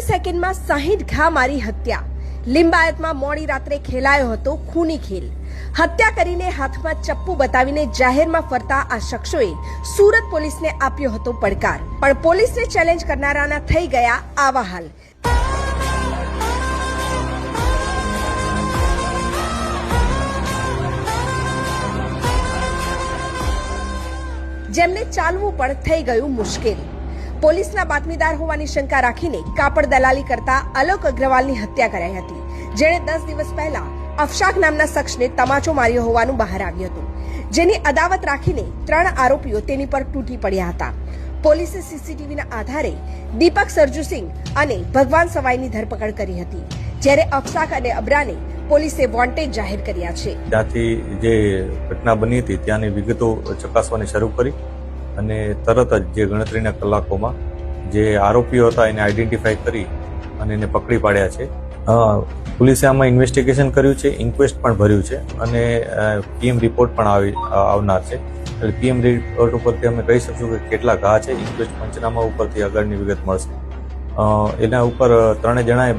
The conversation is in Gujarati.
સેકન્ડમાં સાહીઠ ઘા મારી હત્યા. લિંબાયતમાં મોડી રાત્રે ખેલાયો હતો ખૂની ખેલ. હત્યા કરીને હાથમાં ચપ્પુ બતાવીને જાહેરમાં ફરતા આ શખ્સોએ સુરત પોલીસને આપ્યો હતો પડકાર. પણ પોલીસને ચેલેન્જ કરનારાના થઈ ગયા આવા હાલ. જેમને ચાલવું પણ થઈ ગયું મુશ્કેલ. પોલીસના બાતમીદાર હોવાની શંકા રાખીને કાપડ દલાલી કરતા અલોક અગ્રવાલની હત્યા કરાઈ હતી. જેણે દસ દિવસ પહેલા અફશાક નામના શખ્સને તમાચો માર્યો હોવાનું બહાર આવ્યું હતું. જેની અદાવત રાખીને ત્રણ આરોપીઓ તેની પર તૂટી પડ્યા હતા. પોલીસે સીસીટીવીના આધારે દીપક સરજુસિંહ અને ભગવાન સવાઈની ધરપકડ કરી હતી, જ્યારે અફશાક અને અબરાને પોલીસે વોન્ટેડ જાહેર કર્યા છે. ત્યાંથી જે ઘટના બની હતી, ત્યાંની વિગતો ચકાસવાની શરૂ કરી. અને તરત જ જે ગણતરીના કલાકોમાં જે આરોપીઓ હતા એને આઈડેન્ટિફાઈ કરી અને એને પકડી પાડ્યા છે. પોલીસે આમાં ઇન્વેસ્ટિગેશન કર્યું છે ઇન્ક્વેસ્ટ પણ ભર્યું છે અને પીએમ રિપોર્ટ પણ આવી આવનાર છે. એટલે પીએમ રિપોર્ટ ઉપરથી અમે કહી શકશું કે કેટલા ઘા છે ઇન્ક્વેસ્ટ પંચનામા ઉપરથી આગળની વિગત મળશે. એના ઉપર ત્રણે જણાએ